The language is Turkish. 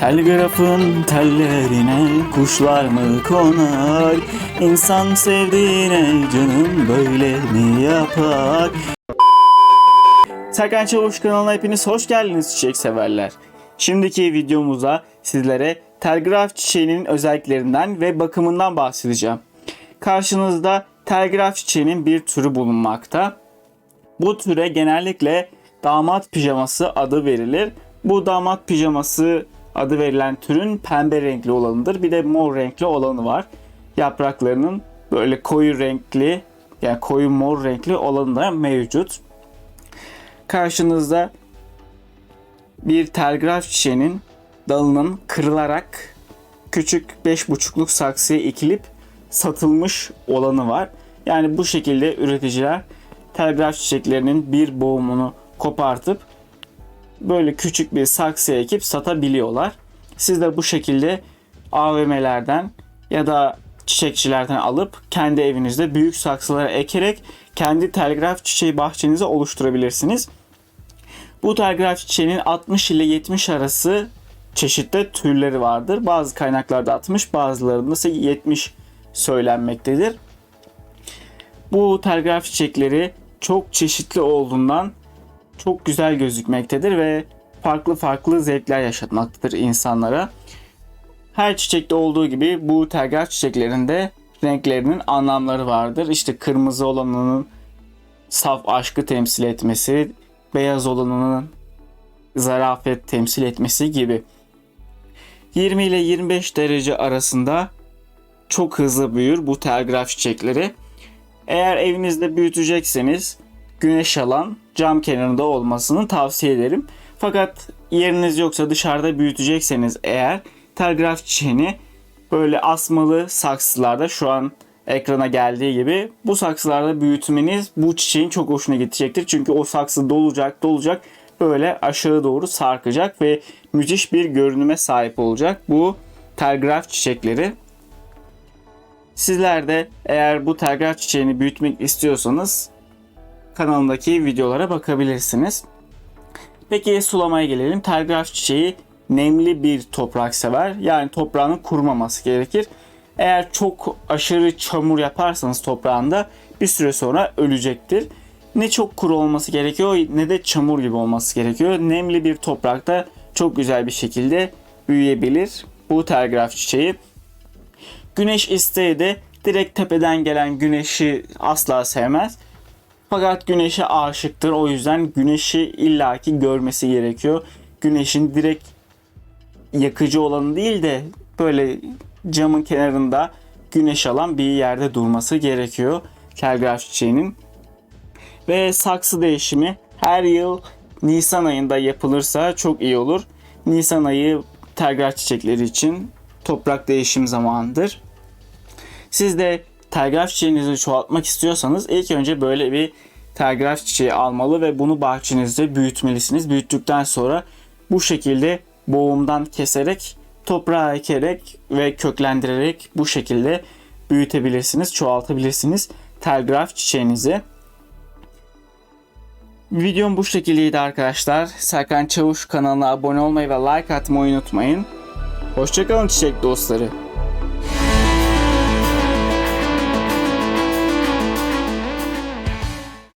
Telgrafın tellerine kuşlar mı konar? İnsan sevdiğine canım böyle mi yapar? Serkan Çavuş kanalına hepiniz hoş geldiniz çiçek severler. Şimdiki videomuzda sizlere telgraf çiçeğinin özelliklerinden ve bakımından bahsedeceğim. Karşınızda telgraf çiçeğinin bir türü bulunmakta. Bu türe genellikle damat pijaması adı verilir. Bu damat pijaması adı verilen türün pembe renkli olanıdır. Bir de mor renkli olanı var. Yapraklarının böyle koyu renkli yani koyu mor renkli olanı da mevcut. Karşınızda bir telgraf çiçeğinin dalının kırılarak küçük 5,5'luk saksıya ekilip satılmış olanı var. Yani bu şekilde üreticiler telgraf çiçeklerinin bir boğumunu kopartıp böyle küçük bir saksıya ekip satabiliyorlar. Siz de bu şekilde AVM'lerden ya da çiçekçilerden alıp kendi evinizde büyük saksılara ekerek kendi telgraf çiçeği bahçenizi oluşturabilirsiniz. Bu telgraf çiçeğinin 60 ile 70 arası çeşitli türleri vardır. Bazı kaynaklarda 60, bazılarında ise 70 söylenmektedir. Bu telgraf çiçekleri çok çeşitli olduğundan çok güzel gözükmektedir ve farklı farklı zevkler yaşatmaktadır insanlara. Her çiçekte olduğu gibi bu telgraf çiçeklerinde renklerinin anlamları vardır. İşte kırmızı olanının saf aşkı temsil etmesi, beyaz olanının zarafet temsil etmesi gibi. 20 ile 25 derece arasında çok hızlı büyür bu telgraf çiçekleri. Eğer evinizde büyütecekseniz güneş alan cam kenarında olmasını tavsiye ederim. Fakat yeriniz yoksa dışarıda büyütecekseniz eğer telgraf çiçeğini böyle asmalı saksılarda şu an ekrana geldiği gibi bu saksılarda büyütmeniz bu çiçeğin çok hoşuna gidecektir. Çünkü o saksı dolacak dolacak böyle aşağı doğru sarkacak ve müthiş bir görünüme sahip olacak bu telgraf çiçekleri. Sizler de eğer bu telgraf çiçeğini büyütmek istiyorsanız kanalımdaki videolara bakabilirsiniz. Peki sulamaya gelelim. Telgraf çiçeği nemli bir toprak sever. Yani toprağının kurumaması gerekir. Eğer çok aşırı çamur yaparsanız toprağında bir süre sonra ölecektir. Ne çok kuru olması gerekiyor ne de çamur gibi olması gerekiyor. Nemli bir toprakta çok güzel bir şekilde büyüyebilir bu telgraf çiçeği. Güneş isteği de direkt tepeden gelen güneşi asla sevmez. Fakat güneşe aşıktır. O yüzden güneşi illaki görmesi gerekiyor. Güneşin direkt yakıcı olanı değil de böyle camın kenarında güneş alan bir yerde durması gerekiyor telgraf çiçeğinin. Ve saksı değişimi her yıl Nisan ayında yapılırsa çok iyi olur. Nisan ayı telgraf çiçekleri için toprak değişim zamanıdır. Siz de telgraf çiçeğinizi çoğaltmak istiyorsanız ilk önce böyle bir telgraf çiçeği almalı ve bunu bahçenizde büyütmelisiniz. Büyüttükten sonra bu şekilde boğumdan keserek toprağa ekerek ve köklendirerek bu şekilde büyütebilirsiniz, çoğaltabilirsiniz telgraf çiçeğinizi. Videom bu şekildeydi arkadaşlar. Serkan Çavuş kanalına abone olmayı ve like atmayı unutmayın. Hoşçakalın çiçek dostları.